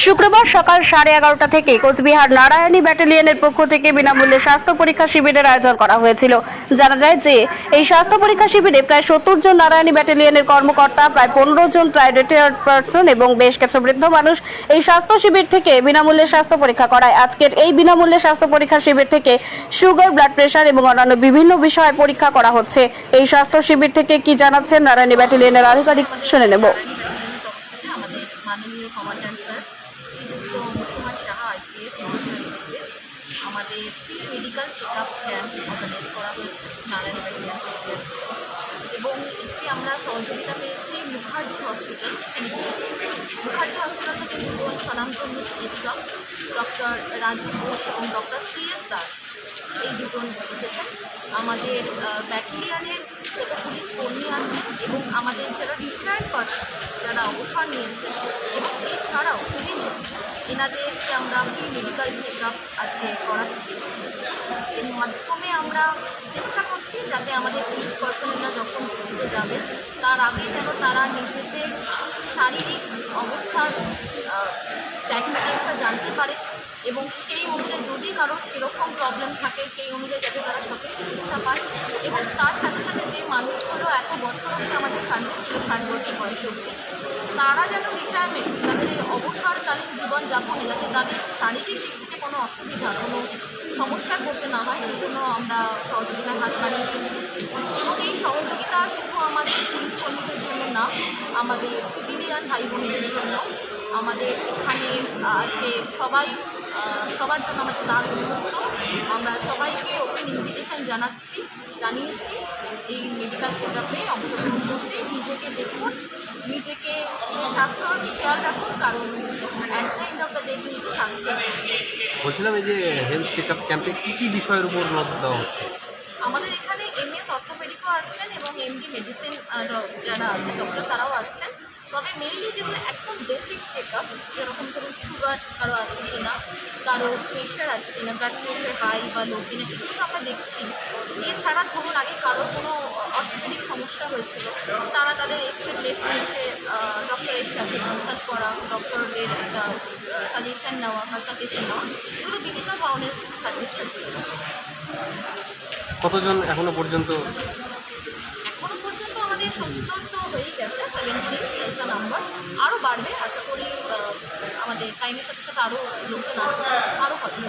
শুক্রবার সকাল সাড়ে এগারোটা থেকে কোচবিহার নারায়ণী ব্যাটালিয়নের পক্ষ থেকে বিনামূল্যে স্বাস্থ্য পরীক্ষা শিবিরের আয়োজন করা হয়েছিল। জানা যায় যে, এই স্বাস্থ্য পরীক্ষা শিবিরে প্রায় সত্তর জন নারায়ণী ব্যাটালিয়নের কর্মকর্তা, প্রায় পনেরো জন রিটায়ার্ড পার্সন এবং বেশ কিছু বৃদ্ধ মানুষ এই স্বাস্থ্য শিবির থেকে বিনামূল্যে স্বাস্থ্য পরীক্ষা করায়। আজকের এই বিনামূল্যে স্বাস্থ্য পরীক্ষা শিবির থেকে সুগার, ব্লাড প্রেশার এবং অন্যান্য বিভিন্ন বিষয়ে পরীক্ষা করা হচ্ছে। এই স্বাস্থ্য শিবির থেকে কি জানাচ্ছেন নারায়ণী ব্যাটালিয়নের আধিকারিক শুনে নেব। মাননীয় কমান্ড্যান্ট স্যার শ্রীযুক্ত মুসলমান সাহা আইপিএস মহাশয়ের উদ্যোগে আমাদের free medical check up camp organise করা হয়েছে নারায়ণ এবং এটি আমরা সহযোগিতা পেয়েছি মুখার্জি হসপিটাল মুখার্জি হসপিটাল থেকে দুজন স্বনামধন্য চিকিৎসক ডক্টর রাজু ঘোষ এবং ডক্টর সি এস দাস এই দুজন এসেছেন। আমাদের ব্যাটালিয়ানের যত পুলিশ কর্মী আছেন এবং আমাদের যারা রিটায়ার্ড পার্সন যারা অবসর নিয়েছেন এবং এনাদেরকে আমরা ফ্রি মেডিকেল চেক আপ আজকে করাচ্ছি। এর মাধ্যমে আমরা চেষ্টা করছি যাতে আমাদের পুলিশ পার্সনেরা যখন ঘুরতে যাবে, তার আগে যেন তারা নিজেদের শারীরিক অবস্থার স্ট্যাটিস্টিক্সটা জানতে পারে। এবং সেই অনুযায়ী যদি কারও সেরকম প্রবলেম থাকে, সেই অনুযায়ী যাতে তারা সঠিক চিকিৎসা পায় এবং তার সাথে সাথে যে মানুষগুলো এত বছর অবধি আমাদের সার্ভিস ছিল, ষাট বছর বয়সে তারা যেন রিটায়ারমেন্ট তাদের অবসরকালীন জীবনযাপনে যাতে তাদের শারীরিক দিক থেকে কোনো অসুবিধা, কোনো সমস্যা করতে না হয়, সেই জন্য আমরা সহযোগিতার হাত বাড়িয়ে দিয়েছি। এবং এই সহযোগিতা শুধু আমাদের পুলিশ কর্মীদের জন্য না, আমাদের সিভিলিয়ান ভাই বোনেদের জন্য আমাদের এখানে আজকে সবাই সবার জন্য আমাদের দ্বার উন্মুক্ত আমরা সবাইকে ওপেন ইনভিটেশন জানাচ্ছি জানিয়েছি এই মেডিকেল চেক আপে অংশগ্রহণ করতে। নিজেকে দেখুন নিজেকে স্বাস্থ্যর খেয়াল রাখুন কারণ at the end of the day কিন্তু স্বাস্থ্য। বলছিলাম এই যে হেলথ চেক আপ ক্যাম্পে কী কী বিষয়ের উপর নজর দেওয়া হচ্ছে? আমাদের এখানে এমএস অর্থোপেডিকও আসছেন এবং এমডি মেডিসিন যারা আছে ডক্টর তারাও আসছেন। তবে মেনলি যেগুলো একদম বেসিক চেক আপ যেরকম ধরুন সুগার কারও আছে কিনা, কারও প্রেশার আছে কিনা ব্লাড প্রেশার হাই বা লো কিনা, এগুলো আমরা দেখছি। এছাড়া ধরুন আগে কারোর কোনো অর্থোপেডিক সমস্যা হয়েছিল, তারা তাদের এক্সরে ব্লেড নিয়েছে ডক্টরের সাথে কনসাল্ট করা ডক্টরের একটা সাজেশন নেওয়া কনসালটেশন নেওয়া, এগুলো বিভিন্ন ধরনের সার্ভিস কতজন এখনও পর্যন্ত সত্তর তো হয়েই গেছে সেভেন্টি ইজ দ্য নাম্বার আরও বাড়বে, আশা করি আমাদের টাইমের সাথে সাথে আরও লোকজন আসবে আরও কথা